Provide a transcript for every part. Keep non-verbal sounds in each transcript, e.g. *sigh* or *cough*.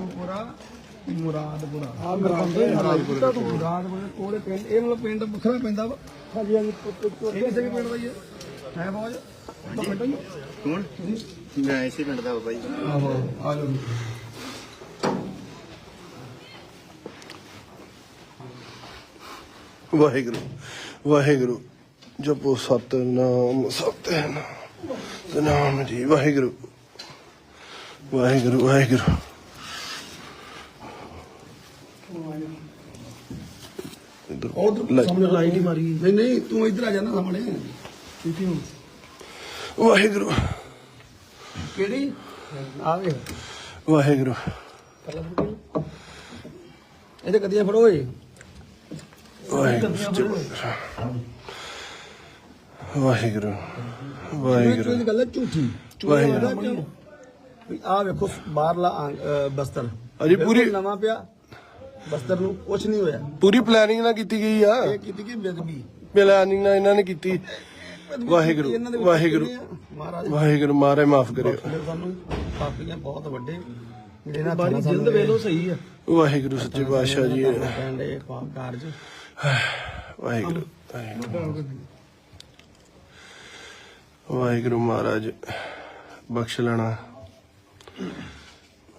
ਮੁਰਾ ਮੁਰਾਦਪੁਰਾ। ਆ ਮੁਰਾਦਪੁਰਾ। ਮੁਰਾਦਪੁਰਾ ਕੋਲੇ। ਪਿੰਡ ਇਹ ਮਤਲਬ ਪਿੰਡ ਵੱਖਰਾ ਪੈਂਦਾ ਵਾ। ਹਾਂਜੀ ਹਾਂਜੀ ਇਹ ਕਿਸੇ ਵੀ ਪਿੰਡ ਦਾ ਹੀ ਹੈ ਹੈ ਫੌਜ ਤਾਂ ਪਿੰਡ ਹੀ ਕੌਣ? ਮੈਂ ਇਸੇ ਪਿੰਡ ਦਾ ਬਾਈ ਆਹੋ ਆ ਜਾਓ ਵਾਹਿਗੁਰੂ ਵਾਹਿਗੁਰੂ ਜਪੋ ਸਤਨਾਮ ਸਤਨਾਮ। ਸਤਨਾਮ ਜੀ ਵਾਹਿਗੁਰੂ। ਵਾਹਿਗੁਰੂ ਵਾਹਿਗੁਰੂ। ਉਧਰ। ਲੈ। ਸਾਹਮਣੇ ਲਾਈਟ ਹੀ ਮਾਰੀ। ਨਹੀਂ ਨਹੀਂ ਤੂੰ ਇੱਧਰ ਆ ਜਾ ਨਾ ਸਾਹਮਣੇ। ਠੀਕ ਹੈ? ਵਾਹਿਗੁਰੂ। ਕਿਹੜੀ? ਆ ਵੇ। ਵਾਹਿਗੁਰੂ। ਇਹਦੇ ਕਦੀਆਂ ਫੜੋ ਓਏ। ਵਾਹਿਗੁਰੂ ਵਾਹਿਗੁਰੂ ਇਹ ਵਾਹਿਗੁਰੂ। ਚੋਂ ਗੱਲ ਝੂਠੀ। ਵਾਹਿਗੁਰੂ। ਆ ਵੇਖੋ ਬਾਹਰਲਾ ਬਸਤਰ। ਅਜੀ ਪੂਰੀ- ਨਵਾਂ ਪਿਆ। ਬਸਤਰ ਨੂੰ ਕੁਝ ਨਹੀਂ ਹੋਇਆ। ਪੂਰੀ ਪਲੈਨਿੰਗ ਨਾਲ ਕੀਤੀ ਗਈ ਆ? ਇਹ ਕੀਤੀ ਕਿ ਬੇਦਬੀ ਪਲੈਨਿੰਗ ਨਾਲ ਇਹਨਾਂ ਨੇ ਕੀਤੀ। ਵਾਹਿਗੁਰੂ, ਵਾਹਿਗੁਰੂ। ਮਹਾਰਾਜ। ਵਾਹਿਗੁਰੂ ਮਾਰੇ ਮਾਫ ਕਰਿਓ। ਸਾਨੂੰ। ਪਾਪੀਆਂ ਬਹੁਤ ਵੱਡੇ। ਜਿਹੜੇ ਨਾ ਬਾਰੀ ਜਿੰਦ ਵੇਲੋ ਸਹੀ ਆ। ਵਾਹਿਗੁਰੂ ਸੱਚੇ ਪਾਤਸ਼ਾਹ ਜੀ। ਕਹਿੰਦੇ ਪਾਪ ਕਾਰਜ। ਵਾਹਿਗੁਰੂ ਵਾਹਿਗੁਰੂ। ਵਾਹਿਗੁਰੂ ਮਹਾਰਾਜ ਬਖਸ਼ ਲੈਣਾ।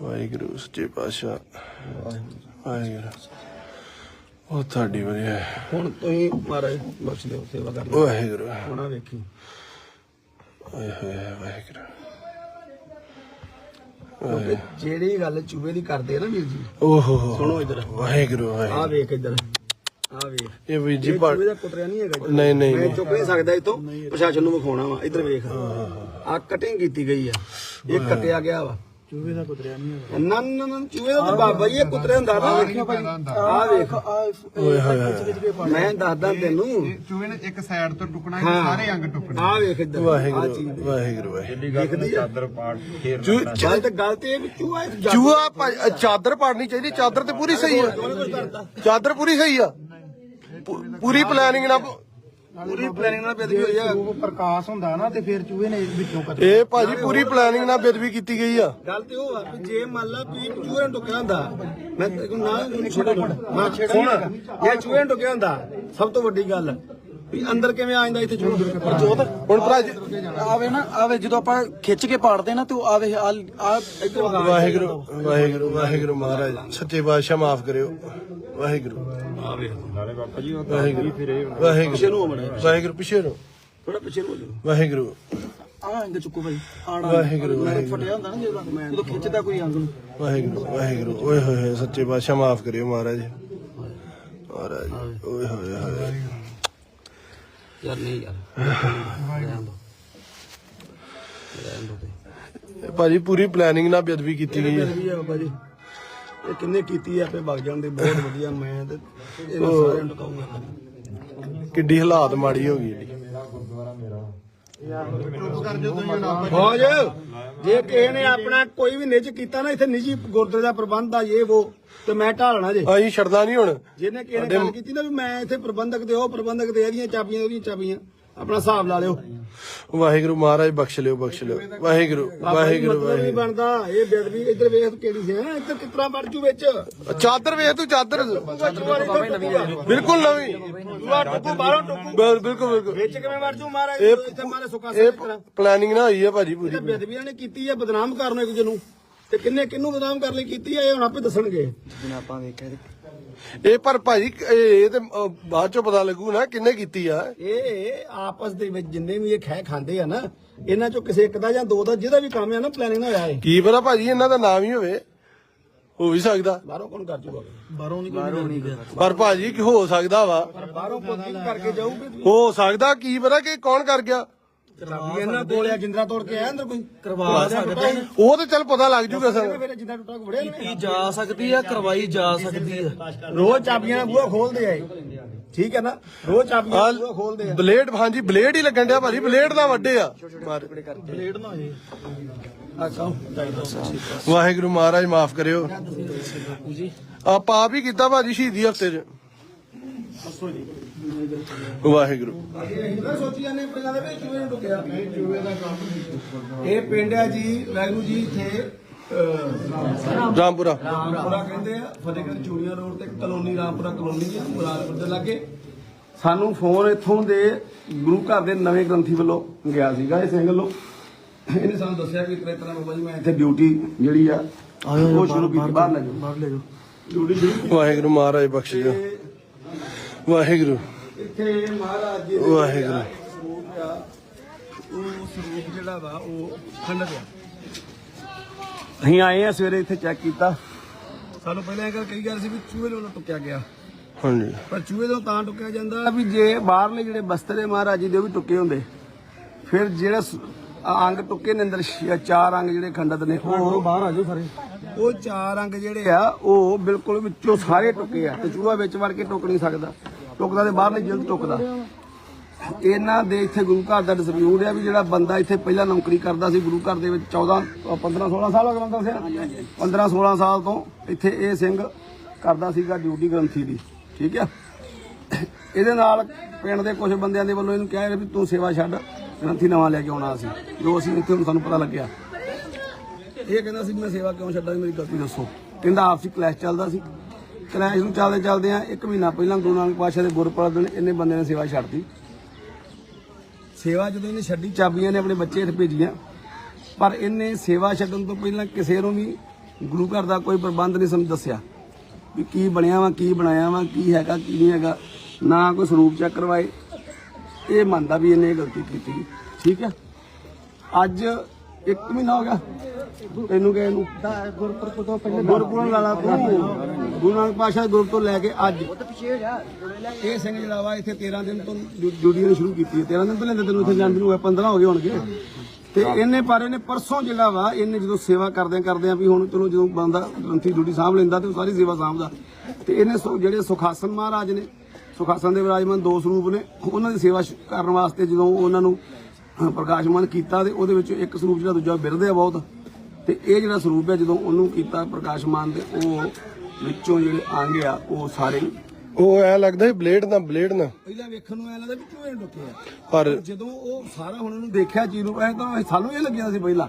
ਵਾਹਿਗੁਰੂ ਸੱਚੇ ਪਾਤਸ਼ਾਹ। ਵਾਹਿਗੁਰੂ। ਉਹ ਤੁਹਾਡੀ ਵਧੀਆ ਹੁਣ ਤੁਸੀਂ ਮਹਾਰਾਜ ਬਖਸ਼ ਦਿਓ ਸੇਵਾ ਕਰ ਲਓ ਵਾਹਿਗੁਰੂ। ਹੁਣ ਵੇਖੀ। ਓਏ ਹੋਏ ਵਾਹਿਗੁਰੂ। ਜਿਹੜੀ ਗੱਲ ਚੂਹੇ ਦੀ ਕਰਦੇ ਆ ਨਾ ਵੀਰ ਜੀ। ਓਹੋ। ਸੁਣੋ ਇੱਧਰ। ਵਾਹਿਗੁਰੂ ਆ ਵਾਹਿਗੁਰੂ। ਵੇਖ ਇੱਧਰ। ਆ ਵੇਖ। ਇਹ ਵੀ ਜੀ ਚੂਹੇ ਦਾ ਕੁਤਰਿਆ ਨਹੀਂ ਹੈਗਾ। ਨਹੀਂ ਨਹੀਂ ਮੈਂ ਚੁੱਕ ਨਹੀਂ ਸਕਦਾ ਇਤੋਂ ਪ੍ਰਸ਼ਾਸਨ ਨੂੰ ਵਿਖਾਉਣਾ ਵਾ। ਇੱਧਰ ਵੇਖ। ਆ ਕਟਿੰਗ ਕੀਤੀ ਗਈ ਆ। ਇਹ ਕੱਟਿਆ ਗਿਆ ਵਾ। ਚੂਹੇ ਦਾ ਕੁਤਰਿਆ ਨਹੀਂ ਹੈਗਾ। ਨਾ ਨਾ ਨਾ ਚੂਹੇ ਦਾ ਤਾਂ ਬਾਬਾ ਜੀ ਇਹ ਕੁਤਰਿਆ ਹੁੰਦਾ ਨਾ। ਆ ਵੇਖ। ਓਏ ਹੋਏ ਹੋਏ ਮੈਂ ਦੱਸਦਾ ਤੈਨੂੰ। ਚੂਹੇ ਨੇ ਇੱਕ ਸਾਈਡ ਤੋਂ ਟੁਕਣਾ ਹਾਂ। ਸਾਰੇ ਅੰਗ ਟੁਕਣੇ। ਆ ਵੇਖ ਇੱਧਰ। ਆਹ ਵਾਹਿਗੁਰੂ ਚੀਜ਼ ਵਾਹਿਗੁਰੂ ਵਾਹਿਗੁਰੂ। ਦੇਖਦੀ ਆ। ਚੂ- ਗੱਲ ਤੇ ਗੱਲ ਤੇ ਇਹ ਵੀ ਚੂਹਾ ਇੱਕ ਜਾਦੂ ਚੂਹਾ ਭਾ- ਚਾਦਰ ਪਾੜਨੀ ਚਾਹੀਦੀ ਚਾਦਰ ਤੇ ਪੂਰੀ ਸਹੀ ਆ। ਚਾਦਰ ਪੂਰੀ ਸਹੀ ਆ। ਪੂਰੀ ਪਲੈਨਿੰਗ ਨਾਲ ਪੂਰੀ ਪਲੈਨਿੰਗ ਨਾਲ ਬੇਦਬੀ ਹੋਈ ਆ। ਪ੍ਰਕਾਸ਼ ਹੁੰਦਾ ਨਾ ਤੇ ਫਿਰ ਚੂਹੇ ਨੇ ਵਿੱਚੋਂ ਕੱਟ ਇਹ ਭਾਜੀ ਪੂਰੀ ਪਲੈਨਿੰਗ ਨਾਲ ਬੇਦਬੀ ਕੀਤੀ ਗਈ ਆ। ਗੱਲ ਤੇ ਉਹ ਆ ਵੀ ਜੇ ਮੰਨ ਲਾ ਵੀ ਚੂਹੇ ਨੂੰ ਟੁਕਿਆ ਹੁੰਦਾ ਮੈਂ ਤੈਨੂੰ ਨਾ ਛੋੜਾ ਮੈਂ ਸੁਣ ਜੇ ਚੂਹੇ ਨੂੰ ਟੁਕਿਆ ਹੁੰਦਾ ਸਭ ਤੋਂ ਵੱਡੀ ਗੱਲ ਵੀ ਅੰਦਰ ਕਿਵੇਂ ਆ ਜਾਂਦਾ ਇੱਥੇ ਚੂਹਾ ਜੋਤ ਹੁਣ ਭਰਾ ਜੀ ਆਵੇ ਨਾ ਆਵੇ ਜਦੋਂ ਆਪਾਂ ਖਿੱਚ ਕੇ ਪਾੜਦੇ ਨਾ ਤੇ ਉਹ ਆਵੇ ਆ ਆ ਇੱਧਰ ਵਗਾ ਵਾਹਿਗੁਰੂ ਵਾਹਿਗੁਰੂ ਵਾਹਿਗੁਰੂ ਮਹਾਰਾਜ ਸੱਚੇ ਬਾਦਸ਼ਾਹ ਮਾਫ ਕਰਿਓ। ਵਾਹਿਗੁਰੂ। ਵਾਹਿਗੁਰੂ। ਵਾਹਿਗੁਰੂ। ਵਾਹਿਗੁਰੂ ਪਿੱਛੇ ਨੂੰ ਥੋੜਾ ਪਿੱਛੇ ਨੂੰ ਹੋ ਜਾਓ ਆ ਵਾਹਿਗੁਰੂ ਚੁੱਕੋ ਭਾਈ ਆੜਾ। ਵਾਹਿਗੁਰੂ ਫਟਿਆ ਹੁੰਦਾ ਨਾ ਜਦੋਂ ਜਦੋਂ ਖਿੱਚਦਾ ਕੋਈ ਅੰਗ ਨੂੰ। ਵਾਹਿਗੁਰੂ ਵਾਹਿਗੁਰੂ। ਓਏ ਹੋਏ ਹੋਏ ਸੱਚੇ ਬਾਦਸ਼ਾਹ ਮਾਫ ਕਰਿਓ ਮਹਾਰਾਜ। ਮਹਾਰਾਜ ਓਏ ਹੋਏ ਹੋਏ। ਯਾਰ ਨਹੀਂ ਯਾਰ। ਰਹਿਣ ਦੋ। ਰਹਿਣ ਦੋ ਤੇ। ਭਾਜੀ ਪੂਰੀ ਪਲੈਨਿੰਗ ਨਾਲ ਬੇਦਬੀ ਕੀਤੀ ਗਈ ਹੈ। ਬੇਦਬੀ ਆ ਬਾਬਾ ਜੀ ਇਹ ਕਿੰਨੇ ਕੀਤੀ ਆ ਆਪੇ ਵਗ ਜਾਣ ਦੇ ਬਹੁਤ *laughs* ਵਧੀਆ ਮੈਂ ਤੇ ਇਹਨਾਂ ਸਾਰਿਆਂ ਨੂੰ ਟਕਾਉਂਗਾ ਕਿੱਡੀ ਹਾਲਾਤ ਮਾੜੀ ਹੋ ਗਈ ਜਿਹੜੀ ਫੌਜ! ਜੇ ਕਿਸੇ ਨੇ ਆਪਣਾ ਕੋਈ ਵੀ ਨਿੱਜ ਕੀਤਾ ਨਾ ਇੱਥੇ ਨਿੱਜੀ ਗੁਰਦੁਆਰੇ ਦਾ ਪ੍ਰਬੰਧ ਆ ਇਹ ਉਹ ਤੇ ਮੈਂ ਢਾਲਣਾ ਜੇ। ਅਸੀਂ ਛੱਡਦਾ ਨਹੀਂ ਹੁਣ। ਜਿਹਨੇ ਕਿਸੇ ਨੇ ਗੱਲ ਕੀਤੀ ਨਾ ਵੀ ਮੈਂ ਇੱਥੇ ਪ੍ਰਬੰਧਕ ਤੇ ਉਹ ਪ੍ਰਬੰਧਕ ਤੇ ਇਹਦੀਆਂ ਚਾਬੀਆਂ ਉਹਦੀਆਂ ਚਾਬੀਆਂ। ਆਪਣਾ ਹਿਸਾਬ ਲਾ ਲਿਓ। ਵਾਹਿਗੁਰੂ ਮਹਾਰਾਜ ਬਖਸ਼ ਲਿਓ ਬਖਸ਼ ਲਿਓ। ਵਾਹਿਗੁਰੂ ਵਾਹਿਗੁਰੂ ਮਤਲਬ ਨਹੀਂ ਵਾਹਿਗੁਰੂ। ਬਣਦਾ। ਇਹ ਬੇਦਬੀ ਇੱਧਰ ਵੇਖ ਕਿਹੜੀ ਸੀ ਹੈਂ? ਇੱਧਰ ਕਿਤਨਾ ਵੜ ਜੂ ਵਿੱਚ? ਚਾਦਰ ਵੇਖ ਤੂੰ ਚਾਦਰ। ਬਿਲਕੁਲ ਨਵੀਂ। ਦੂਆ ਟੁੱਕੂ ਬਾਹਰੋਂ ਟੁੱਕੂ। ਬਿਲ- ਬਿਲਕੁਲ ਬਿਲਕੁਲ। ਵਿੱਚ ਕਿਵੇਂ ਵੜ ਜੂ ਮਹਾਰਾਜ? ਇਹ ਇੱਥੇ ਮਾਰੇ ਸੁੱਕਾ ਇਹ ਪਲੈਨਿੰਗ ਨਾ ਹੋਈ ਹੈ ਭਾਜੀ ਪੂਰੀ ਬੇਦਬੀਆਂ ਨੇ ਕੀਤੀ ਆ ਬਦਨਾਮ ਕਰਨ ਇੱਕ ਜਨੂੰ ਤੇ ਕਿੰਨੇ ਕਿੰਨੂੰ ਬਦਨਾਮ ਕਰਨ ਲਈ ਕੀਤੀ ਆ ਇਹ ਹੁਣ ਆਪੇ ਦੱਸਣਗੇ। ਇਹ ਪਰ ਭਾਜੀ ਇਹ ਤੇ ਬਾਅਦ ਚੋਂ ਪਤਾ ਲੱਗੂ ਨਾ ਕਿੰਨੇ ਕੀਤੀ ਆ। ਇਹ ਆਪਸ ਦੇ ਵਿੱਚ ਜਿੰਨੇ ਵੀ ਇਹ ਖੈ ਖਾਂਦੇ ਆ ਨਾ ਇਹਨਾਂ ਚੋਂ ਕਿਸੇ ਇੱਕ ਦਾ ਜਾਂ ਦੋ ਦਾ ਜਿਹਦਾ ਵੀ ਕੰਮ ਆ ਨਾ ਪਲੈਨਿੰਗ ਨਾਲ ਹੋਇਆ ਹੈ ਕੀ ਪਤਾ ਭਾਜੀ ਇਹਨਾਂ ਦਾ ਨਾਮ ਹੀ ਹੋਵੇ। ਹੋ ਵੀ ਸਕਦਾ। ਬਾਹਰੋਂ ਕੌਣ ਕਰ ਜੂਗਾ? ਬਾਹਰੋਂ ਨਹੀਂ ਕੋਈ ਨਹੀਂ ਪਰ ਭਾਜੀ ਕੀ ਹੋ ਸਕਦਾ ਵਾ। ਬਾਹਰੋਂ ਕੋਈ ਕਰਕੇ ਜਾਊਗੇ ਹੋ ਸਕਦਾ ਕੀ ਪਤਾ ਕਿ ਕੌਣ ਕਰ ਗਿਆ। ਚਾਬੀ ਇਹਨਾਂ ਕੋਲ ਆ ਜਿੰਦਰਾ ਤੋੜ ਕੇ ਆਇਆ ਅੰਦਰ ਕੋਈ? ਕਰਵਾ ਸਕਦੇ ਨੇ। ਉਹ ਤੇ ਚੱਲ ਪਤਾ ਲੱਗ ਜੂਗਾ ਸਰ ਫਿਰ ਜਿੰਦਾ ਟੁੱਟਾ ਵੜਿਆ ਕੀਤੀ ਜਾ ਸਕਦੀ ਆ ਕਰਵਾਈ ਜਾ ਸਕਦੀ ਆ। ਰੋਜ਼ ਚਾਬੀਆਂ ਨਾਲ ਬੂਹਾ ਖੋਲਦੇ ਆ ਇਹ। ਠੀਕ ਹੈ ਨਾ? ਰੋਜ਼ ਚਾਬੀਆਂ ਨਾਲ ਬੂਹਾ ਖੋਲਦੇ ਆ। ਬਲੇਡ ਹਾਂਜੀ ਬਲੇਡ ਹੀ ਲੱਗਣ ਡਿਆ ਭਾਜੀ ਬਲੇਡ ਨਾਲ ਵੱਡੇ ਆ। ਮਾਰ। ਨਾ ਵਾਹਿਗੁਰੂ ਮਹਾਰਾਜ ਮਾਫ ਕਰਿਓ। ਆਪਾਂ ਆਪ ਹੀ ਕੀਤਾ ਭਾਜੀ ਸ਼ਹੀਦੀ ਹਫ਼ਤੇ 'ਚ। ਵਾਹਿਗੁਰੂ। ਇਹਦਾ ਸੋਚੀ ਜਾਂਦੇ ਆਪਣੇ ਕਹਿੰਦੇ ਵੀ ਚੂਹੇ ਨੂੰ ਟੁਕਿਆ ਇਹ ਪਿੰਡ ਆ ਜੀ ਵੈਗਰੂ ਜੀ ਇੱਥੇ ਰਾਮਪੁਰਾ। ਰਾਮਪੁਰਾ ਕਹਿੰਦੇ ਆ ਫਤਿਹਗੜ੍ਹ ਚੂੜੀਆਂ ਰੋਡ ਤੇ ਕਲੋਨੀ ਰਾਮਪੁਰਾ ਕਲੋਨੀ ਹੈ ਮੁਰਾਦਪੁਰ ਦੇ ਲਾਗੇ। ਸਾਨੂੰ ਫੋਨ ਇੱਥੋਂ ਦੇ ਗੁਰੂ ਘਰ ਦੇ ਨਵੇਂ ਗ੍ਰੰਥੀ ਵੱਲੋਂ ਗਿਆ ਸੀਗਾ ਇਹ ਸਿੰਘ ਵੱਲੋਂ। ਇਹਨੇ ਸਾਨੂੰ ਦੱਸਿਆ ਕਿ ਇਤਰੇ ਤਰ੍ਹਾਂ ਬਾਬਾ ਜੀ ਮੈਂ ਇੱਥੇ ਡਿਊਟੀ ਜਿਹੜੀ ਆ ਉਹ ਸ਼ੁਰੂ ਕੀਤੀ ਬਾਹਰ ਲੈ ਜਾਓ। ਬਾਹਰ ਲੈ ਜਾਓ। ਡਿਊਟੀ ਸ਼ੁਰੂ ਵਾਹਿਗੁਰੂ ਮਹਾਰਾਜ ਬਖਸ਼ ਕੀਤੀ ਵਾਹਿਗੁਰੂ। ਇੱਥੇ ਮਹਾਰਾਜ ਜੀ ਦੇ ਵਾਹਿਗੁਰੂ। ਸਰੂਪ ਆ, ਉਹ ਸਰੂਪ ਜਿਹੜਾ ਵਾ ਉਹ ਖੰਡਿਤ ਆ ਅਸੀਂ ਆਏ ਆ ਸਵੇਰੇ ਇੱਥੇ ਚੈੱਕ ਕੀਤਾ। ਸਾਨੂੰ ਪਹਿਲਾਂ ਇਹ ਗੱਲ ਕਹੀ ਗਿਆ ਸੀ ਵੀ ਚੂਹੇ ਵੱਲੋਂ ਟੁੱਕਿਆ ਗਿਆ। ਹਾਂਜੀ। ਪਰ ਚੂਹੇ ਤੋਂ ਤਾਂ ਟੁੱਕਿਆ ਜਾਂਦਾ ਵੀ ਜੇ ਬਾਹਰਲੇ ਜਿਹੜੇ ਬਸਤਰੇ ਮਹਾਰਾਜ ਜੀ ਦੇ ਉਹ ਵੀ ਟੁੱਕੇ ਹੁੰਦੇ। ਫਿਰ ਜਿਹੜਾ ਅੰਗ ਟੁੱਕੇ ਨੇ ਅੰਦਰ ਚਾਰ ਅੰਗ ਜਿਹੜੇ ਖੰਡਤ ਨੇ ਉਹ ਬਾਹਰ ਆ ਜਾਓ ਸਾਰੇ। ਉਹ ਚਾਰ ਅੰਗ ਜਿਹੜੇ ਆ ਉਹ ਬਿਲਕੁਲ ਵਿੱਚੋਂ ਸਾਰੇ ਟੁੱਕੇ ਆ ਤੇ ਚੂਹਾ ਵਿੱਚ ਵੜ ਕੇ ਟੁੱਕ ਨਹੀਂ ਸਕਦਾ। ਟੁੱਕਦਾ ਤੇ ਬਾਹਰਲੇ ਜਲਦ ਟੁੱਕਦਾ। ਇਹਨਾਂ ਦੇ ਇੱਥੇ ਗੁਰੂ ਘਰ ਦਾ ਡਿਸਪਿਊਟ ਆ ਵੀ ਜਿਹੜਾ ਬੰਦਾ ਇੱਥੇ ਪਹਿਲਾਂ ਨੌਕਰੀ ਕਰਦਾ ਸੀ ਗੁਰੂ ਘਰ ਦੇ ਵਿੱਚ 14 15 16 ਸਾਲ ਹੋ ਗਏ ਬੰਦਾ ਸਿਆ। 15 16 ਸਾਲ ਤੋਂ ਇੱਥੇ ਇਹ ਸਿੰਘ ਕਰਦਾ ਸੀਗਾ ਡਿਊਟੀ ਗ੍ਰੰਥੀ ਦੀ ਠੀਕ ਆ? ਇਹਦੇ ਨਾਲ ਪਿੰਡ ਦੇ ਕੁਝ ਬੰਦਿਆਂ ਦੇ ਵੱਲੋਂ ਇਹਨੂੰ ਕਿਹਾ ਵੀ ਤੂੰ ਸੇਵਾ ਛੱਡ ਗ੍ਰੰਥੀ ਨਵਾਂ ਲੈ ਕੇ ਆਉਣਾ ਸੀ ਜੋ ਅਸੀਂ ਇੱਥੇ ਹੁਣ ਸਾਨੂੰ ਪਤਾ ਲੱਗਿਆ। ਇਹ ਕਹਿੰਦਾ ਸੀ ਮੈਂ ਸੇਵਾ ਕਿਉਂ ਛੱਡਾਂ ਮੇਰੀ ਗਲਤੀ ਦੱਸੋ। ਕਹਿੰਦਾ ਆਪਸੀ ਕਲੈਸ਼ ਚੱਲਦਾ ਸੀ। ਕਲੈਸ਼ ਨੂੰ ਚੱਲਦੇ ਚੱਲਦੇ ਆ, ਇੱਕ ਮਹੀਨਾ ਪਹਿਲਾਂ ਗੁਰੂ ਨਾਨਕ ਪਾਤਸ਼ਾਹ ਦੇ ਗੁਰਪੁਰਬ ਦਿਨ ਇਹਨੇ ਬੰਦੇ ਨੇ ਸੇਵਾ ਛੱਡਤੀ। ਸੇਵਾ ਜਦੋਂ ਇਹਨੇ ਛੱਡੀ, ਚਾਬੀਆਂ ਨੇ ਆਪਣੇ ਬੱਚੇ ਹੇਠ ਭੇਜੀਆਂ। ਪਰ ਇਹਨੇ ਸੇਵਾ ਛੱਡਣ ਤੋਂ ਪਹਿਲਾਂ ਕਿਸੇ ਨੂੰ ਵੀ ਗੁਰੂ ਘਰ ਦਾ ਕੋਈ ਪ੍ਰਬੰਧ ਨਹੀਂ ਸਮਝ ਦੱਸਿਆ ਵੀ ਕੀ ਬਣਿਆ ਵਾ, ਕੀ ਬਣਾਇਆ ਵਾ, ਕੀ ਹੈਗਾ, ਕੀ ਨਹੀਂ ਹੈਗਾ। ਨਾ ਕੋਈ ਸਰੂਪ ਚੈੱਕ ਕਰਵਾਏ। ਇਹ ਮੰਨਦਾ ਵੀ ਇਹਨੇ ਇਹ ਗਲਤੀ ਕੀਤੀ। ਠੀਕ ਹੈ ਅੱਜ ਇੱਕ ਮਹੀਨਾ ਹੋ ਗਿਆ। ਤੈਨੂੰ ਗਏ ਨੂੰ ਗੁਰਪੁਰਬ ਤੋਂ ਪਹਿਲੇ ਗੁਰਪੁਰਬ ਵਾਲਾ ਤੂੰ ਗੁਰੂ ਨਾਨਕ ਦੇ ਗੁਰੂ ਤੋਂ ਲੈ ਕੇ ਅੱਜ। ਇਹ ਸਿੰਘ ਜਿਹੜਾ ਵਾ ਇੱਥੇ 13 ਦਿਨ ਤੋਂ ਡਿਊ- ਡਿਊਟੀ ਸ਼ੁਰੂ ਕੀਤੀ ਹੈ। 13 ਦਿਨ ਲੈਂਦੇ ਤੈਨੂੰ ਇੱਥੇ ਜਾਣ ਨੂੰ ਹੋਇਆ 15 ਹੋ ਗਏ ਹੋਣਗੇ। ਤੇ ਇਹਨੇ ਪਰ ਇਹਨੇ ਪਰਸੋਂ ਜਿਹੜਾ ਵਾ ਇਹਨੇ ਜਦੋਂ ਸੇਵਾ ਕਰਦੇ ਕਰਦੇ ਆ ਵੀ ਹੁਣ ਚਲੋ ਜਦੋਂ ਬੰਦਾ ਗ੍ਰੰਥੀ ਡਿਊਟੀ ਸਾਂਭ ਲੈਂਦਾ ਤੇ ਉਹ ਸਾਰੀ ਸੇਵਾ ਸਾਂਭਦਾ। ਤੇ ਇਹਨੇ ਜਿਹੜੇ ਸੁਖਾਸਨ ਮਹਾਰਾਜ ਨੇ ਸੁਖਾਸਨ ਦੇ ਵਿਰਾਜਮਾਨ ਦੋ ਸਰੂਪ ਨੇ ਉਹਨਾਂ ਦੀ ਸੇਵਾ ਕਰਨ ਵਾਸਤੇ ਜਦੋਂ ਉਹਨਾਂ ਨੂੰ ਪ੍ਰਕਾਸ਼ਮਾਨ ਕੀਤਾ ਤੇ ਉਹਦੇ ਵਿੱਚ ਇੱਕ ਸਰੂਪ ਜਿਹੜਾ ਦੂਜਾ ਬਿਰਦੇ ਆ ਬਹੁਤ। ਤੇ ਇਹ ਜਿਹੜਾ ਸਰੂਪ ਹੈ ਜਦੋਂ ਉਹਨੂੰ ਕੀਤਾ ਪ੍ਰਕਾਸ਼ਮਾਨ ਦੇ ਉਹ ਵਿੱਚੋਂ ਜਿਹੜੇ ਅੰਗ ਆ ਉਹ ਸਾਰੇ। ਉਹ ਐ ਲੱਗਦਾ ਸੀ ਬਲੇਡ ਨਾਲ ਬਲੇਡ ਨਾਲ। ਪਹਿਲਾਂ ਵੇਖਣ ਨੂੰ ਐ ਲੱਗਦਾ ਵੀ ਚੂਹੇ ਨੇ ਡੁੱਕੇ ਆ। ਪਰ ਜਦੋਂ ਉਹ ਸਾਰਾ ਹੁਣ ਉਹਨੂੰ ਦੇਖਿਆ ਨੂੰ ਐ ਤਾਂ ਸਾਨੂੰ ਇਹ ਲੱਗਿਆ ਸੀ ਪਹਿਲਾਂ।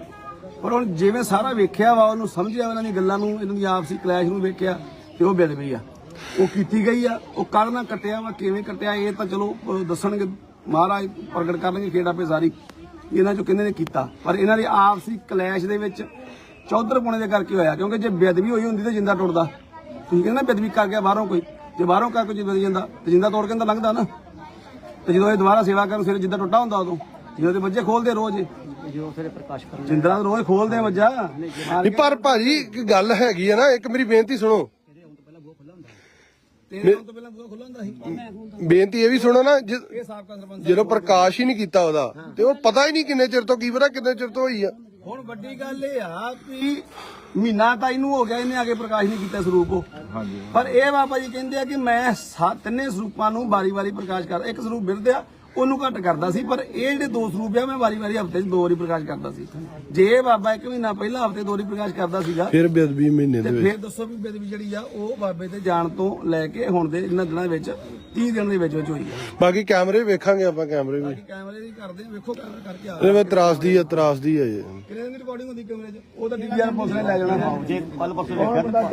ਪਰ ਹੁਣ ਜਿਵੇਂ ਸਾਰਾ ਵੇਖਿਆ ਵਾ ਉਹਨੂੰ ਸਮਝਿਆ ਉਹਨਾਂ ਦੀ ਗੱਲਾਂ ਨੂੰ ਇਹਨਾਂ ਦੀ ਆਪਸੀ ਕਲੈਸ਼ ਨੂੰ ਵੇਖਿਆ ਤੇ ਉਹ ਬਿਲ ਪਈ ਆ। ਉਹ ਕੀਤੀ ਗਈ ਆ ਉਹ ਕੱਲ ਨਾ ਕੱਟਿਆ ਵਾ ਕਿਵੇਂ ਕੱਟਿਆ ਇਹ ਤਾਂ ਚਲੋ ਦੱਸਣਗੇ ਮਹਾਰਾਜ ਪ੍ਰਗਟ ਕਰਨਗੇ ਖੇੜਾ ਪੇ ਸਾਰੀ। ਇਹਨਾਂ ਚੋਂ ਕਿੰਨੇ ਨੇ ਕੀਤਾ? ਪਰ ਇਹਨਾਂ ਦੀ ਆਪਸੀ ਕਲੈਸ਼ ਦੇ ਵਿੱਚ ਚੌਧਰ ਪੁਣੇ ਦੇ ਕਰਕੇ ਹੋਇਆ ਕਿਉਂਕਿ ਜੇ ਬੇਅਦਬੀ ਹੋਈ ਹੁੰਦੀ ਤਾਂ ਜਿੰਦਾ ਟੁੱਟਦਾ। ਤੁਸੀਂ ਕਹਿੰਦੇ ਨਾ ਬੇਅਦਬੀ ਕਰ ਗਿਆ ਬਾਹਰੋਂ ਕੋਈ। ਜੇ ਬਾਹਰੋਂ ਕਰ ਕੋਈ ਜਿੰਦਾ ਜਾਂਦਾ ਤੇ ਜਿੰਦਾ ਤੋੜ ਕੇ ਤਾਂ ਲੰਘਦਾ ਨਾ। ਤੇ ਜਦੋਂ ਇਹ ਦੁਬਾਰਾ ਸੇਵਾ ਕਰਨ ਫਿਰ ਜਿੱਦਾਂ ਟੁੱਟਾ ਹੁੰਦਾ ਉਦੋਂ ਜਦੋਂ ਤੇ ਬੱਚੇ ਖੋਲਦੇ ਰੋਜ਼ ਜੋ ਫਿਰ ਪ੍ਰਕਾਸ਼ ਕਰਨ ਜਿੰਦਰਾ ਰੋਜ਼ ਖੋਲਦੇ ਆ ਬੱਜਾ ਨਹੀਂ ਪਰ ਭਾਜੀ ਇੱਕ ਗੱਲ ਹੈਗੀ ਆ ਨਾ ਇੱਕ ਮੇਰੀ ਬੇਨਤੀ ਸੁਣੋ। ਤੇਰੇ ਤੋਂ ਪਹਿਲਾਂ ਬੂਹਾ ਖੁੱਲਾ ਹੁੰਦਾ ਸੀ? ਬੇਨਤੀ ਇਹ ਵੀ ਸੁਣੋ ਨਾ ਜਦੋਂ ਪ੍ਰਕਾਸ਼ ਹੀ ਨਹੀਂ ਕੀਤਾ ਉਹਦਾ ਤੇ ਉਹ ਪਤਾ ਹੀ ਨਹੀਂ ਕਿੰਨੇ ਚਿਰ ਤੋਂ ਕੀ ਪਤਾ ਕਿੰਨੇ ਚਿਰ ਤੋਂ ਹੋਈ ਆ। ਹੁਣ ਵੱਡੀ ਗੱਲ ਇਹ ਆ ਕਿ ਮਹੀਨਾ ਤਾਂ ਇਹਨੂੰ ਹੋ ਗਿਆ ਇਹਨੇ ਆ ਕੇ ਪ੍ਰਕਾਸ਼ ਨਹੀਂ ਕੀਤਾ ਸਰੂਪ ਉਹ। ਪਰ ਇਹ ਬਾਬਾ ਜੀ ਕਹਿੰਦੇ ਆ ਕਿ ਮੈਂ ਸਾ- ਤਿੰਨੇ ਸਰੂਪਾਂ ਨੂੰ ਵਾਰੀ-ਵਾਰੀ ਪ੍ਰਕਾਸ਼ ਕਰਦਾ ਇੱਕ ਸਰੂਪ ਬਿਰਦਿਆ ਉਹਨੂੰ ਘੱਟ ਕਰਦਾ ਸੀ ਪਰ ਇਹ ਜਿਹੜੇ ਦੋ ਸਰੂਪ ਆ ਮੈਂ ਵਾਰੀ-ਵਾਰੀ ਹਫ਼ਤੇ 'ਚ ਦੋ ਵਾਰੀ ਪ੍ਰਕਾਸ਼ ਕਰਦਾ ਸੀ ਜੇ ਇਹ ਬਾਬਾ ਇੱਕ ਮਹੀਨਾ ਪਹਿਲਾਂ ਹਫ਼ਤੇ ਦੋ ਵਾਰੀ ਪ੍ਰਕਾਸ਼ ਕਰਦਾ ਸੀਗਾ ਫਿਰ ਬੇਦਬੀ ਮਹੀਨੇ ਦੇ ਤੇ ਵਿੱਚ। ਫਿਰ ਦੱਸੋ ਵੀ ਬੇਦਬੀ ਜਿਹੜੀ ਆ ਉਹ ਬਾਬੇ ਤੇ ਜਾਣ ਤੋਂ ਲੈ ਕੇ ਹੁਣ ਦੇ ਇਹਨਾਂ ਦਿਨਾਂ ਵਿੱਚ 30 ਦਿਨ ਦੇ ਵਿੱਚ ਵਿੱਚ ਹੋਈ ਆ। ਬਾਕੀ ਕੈਮਰੇ ਵੇਖਾਂਗੇ ਆਪਾਂ ਕੈਮਰੇ ਵੀ। ਬਾਕੀ ਕੈਮਰੇ ਦੀ ਕਰਦੇ ਆ ਵੇਖੋ ਕੈਮਰਾ ਕਰਕੇ ਆ ਇਹ ਮੈਂ ਤਰਾਸਦੀ ਆ। ਤਰਾਸਦੀ ਆ ਇਹ। ਕਿੰਨੇ ਦਿਨ ਦੀ ਰਿਕਾਰਡਿੰਗ ਹੁੰਦੀ ਕੈਮਰੇ 'ਚ? ਉਹ ਤਾਂ ਡੀਵੀਆਰ ਪੁਲਿਸ ਨੇ ਲੈ ਜਾਣਾ। ਜੇ ਕੱਲ ਪਰਸੋਂ ਵੇਖਿਆ